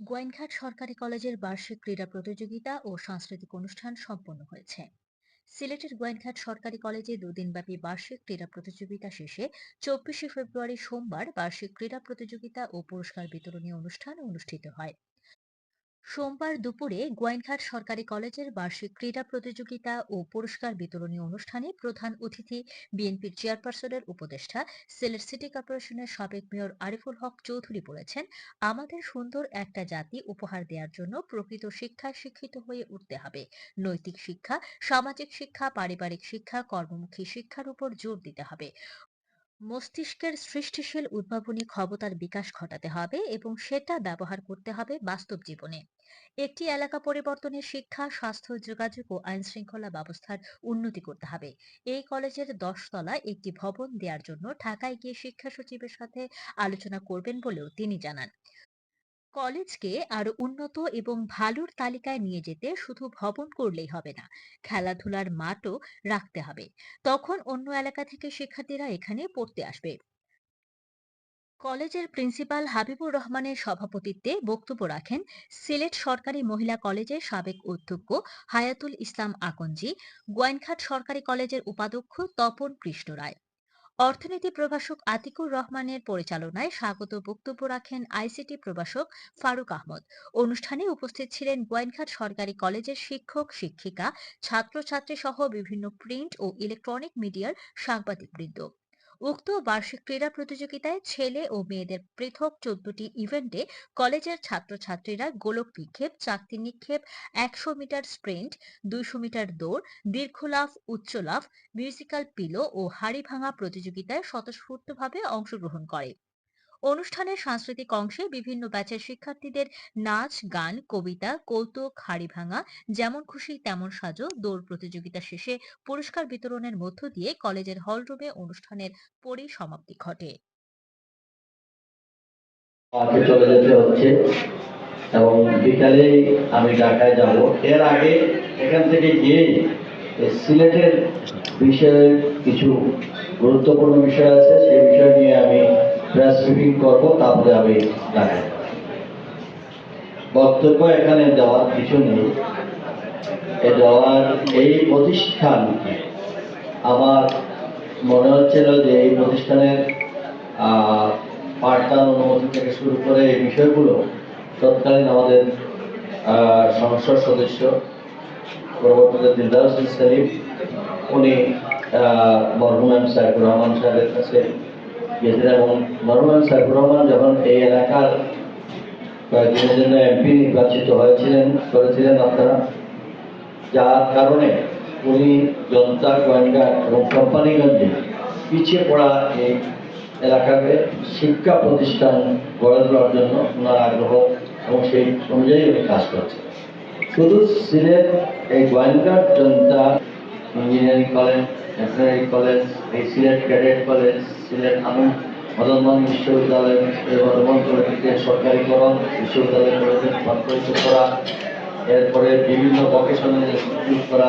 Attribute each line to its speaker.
Speaker 1: গোয়াইনঘাট সরকারি কলেজের বার্ষিক ক্রীড়া প্রতিযোগিতা ও সাংস্কৃতিক অনুষ্ঠান সম্পন্ন হয়েছে। সিলেটের গোয়েনঘাট সরকারি কলেজে দুদিনব্যাপী বার্ষিক ক্রীড়া প্রতিযোগিতা শেষে চব্বিশে ফেব্রুয়ারি সোমবার বার্ষিক ক্রীড়া প্রতিযোগিতা ও পুরস্কার বিতরণী অনুষ্ঠান অনুষ্ঠিত হয়। সোমবার দুপুরে গোয়াইনঘাট সরকারি কলেজের বার্ষিক ক্রীড়া প্রতিযোগিতা ও পুরস্কার বিতরণী অনুষ্ঠানে প্রধান অতিথি বিএনপির চেয়ারপারসনের উপদেষ্টা, সিলেট সিটি কর্পোরেশনের সাবেক মেয়র আরিফুল হক চৌধুরী বলেছেন, আমাদের সুন্দর একটা জাতি উপহার দেওয়ার জন্য প্রকৃত শিক্ষায় শিক্ষিত হয়ে উঠতে হবে। নৈতিক শিক্ষা, সামাজিক শিক্ষা, পারিবারিক শিক্ষা, কর্মমুখী শিক্ষার উপর জোর দিতে হবে। মস্তিষ্কের সৃষ্টিশীল উদ্ভাবনী ক্ষমতার বিকাশ ঘটাতে হবে এবং সেটা ব্যবহার করতে হবে বাস্তব জীবনে। একটি এলাকা পরিবর্তনের শিক্ষা, স্বাস্থ্য, যোগাযোগ ও আইন শৃঙ্খলা ব্যবস্থার উন্নতি করতে হবে। এই কলেজের দশতলায় একটি ভবন দেওয়ার জন্য ঢাকায় গিয়ে শিক্ষা সচিবের সাথে আলোচনা করবেন বলেও তিনি জানান। কলেজকে আরও উন্নত এবং ভালোর তালিকায় নিয়ে যেতে শুধু ভবন করলেই হবে না, খেলাধুলার মাঠও রাখতে হবে। তখন অন্য এলাকা থেকে শিক্ষার্থীরা এখানে পড়তে আসবে। কলেজের প্রিন্সিপাল হাবিবুর রহমানের সভাপতিত্বে বক্তব্য রাখেন সিলেট সরকারি মহিলা কলেজের সাবেক অধ্যক্ষ হায়াতুল ইসলাম আকঞ্জি গোয়াইনঘাট সরকারি কলেজের উপাধ্যক্ষ তপন কৃষ্ণ রায়। অর্থনীতি প্রভাষক আতিকুর রহমানের পরিচালনায় স্বাগত বক্তব্য রাখেন আইসিটি প্রভাষক ফারুক আহমদ। অনুষ্ঠানে উপস্থিত ছিলেন গোয়াইনঘাট সরকারি কলেজের শিক্ষক, শিক্ষিকা ছাত্রছাত্রী সহ বিভিন্ন প্রিন্ট ও ইলেকট্রনিক মিডিয়ার সাংবাদিকবৃন্দ। উক্ত বার্ষিক ক্রীড়া প্রতিযোগিতায় ছেলে ও মেয়েদের পৃথক চোদ্দটি ইভেন্টে কলেজের ছাত্রছাত্রীরা গোলক নিক্ষেপ চাকতি নিক্ষেপ, একশো মিটার স্প্রিন্ট, দুইশো মিটার দৌড়, দীর্ঘ লাফ, উচ্চ লাফ, মিউজিক্যাল পিলো ও হাড়ি ভাঙা প্রতিযোগিতায় স্বতঃস্ফূর্তভাবে অংশগ্রহণ করে। অনুষ্ঠানের সাংস্কৃতিক অংশে বিভিন্ন ব্যাচের শিক্ষার্থীদের নাচ, গান, কবিতা, কৌতুক, হাড়ি ভাঙা, যেমন খুশি তেমন সাজো, দৌড় প্রতিযোগিতা শেষে পুরস্কার বিতরণের মধ্য দিয়ে কলেজের হলরুমে অনুষ্ঠানের পরিসমাপ্তি ঘটে।
Speaker 2: এবং বিকালে আমি ঢাকায় যাব। এর আগে এখান থেকে গিয়ে সিলেটের বিষয়ে কিছু গুরুত্বপূর্ণ বিষয় আছে, সেই বিষয় নিয়ে আমি প্রেস করব, তারপরে আমি যাব। বক্তব্য এখানে দেওয়ার কিছু নেই এ দেওয়ার এই প্রতিষ্ঠান, আমার মনে হচ্ছিল যে এই প্রতিষ্ঠানের পাঠদান অনুমতি থেকে শুরু করে এই বিষয়গুলো তৎকালীন আমাদের সংসদ সদস্য পরবর্তীতে দিলদার হোসেন সেলিম, উনি মরহুম এম সাইফুর রহমান সাহেবের কাছে গিয়েছিলেন এবং মরহুম এম সাইফুর রহমান যখন এই এলাকার কয়েকদিনের জন্য এমপি নির্বাচিত হয়েছিলেন, করেছিলেন আপনারা, যার কারণে উনি জনতা গোয়েন্দা এবং কোম্পানিগঞ্জে পিছিয়ে পড়া এই এলাকাকে শিক্ষা প্রতিষ্ঠান গড়ে তোলার জন্য ওনার আগ্রহ এবং সেই অনুযায়ী উনি কাজ করছেন। শুধু সিলেট এই গোয়েন্দার জনতা ইঞ্জিনিয়ারিং কলেজ ন্যাশনারি কলেজ, এই সিলেট ক্যাডেট কলেজ, সিলেট আনন্দ মদনমোহন বিশ্ববিদ্যালয় মদনমোহন কলেজকে সরকারিকরণ বিশ্ববিদ্যালয় কলেজে রূপান্তরিত করা, এরপরে বিভিন্ন ভকেশনাল ইনস্টিটিউট করা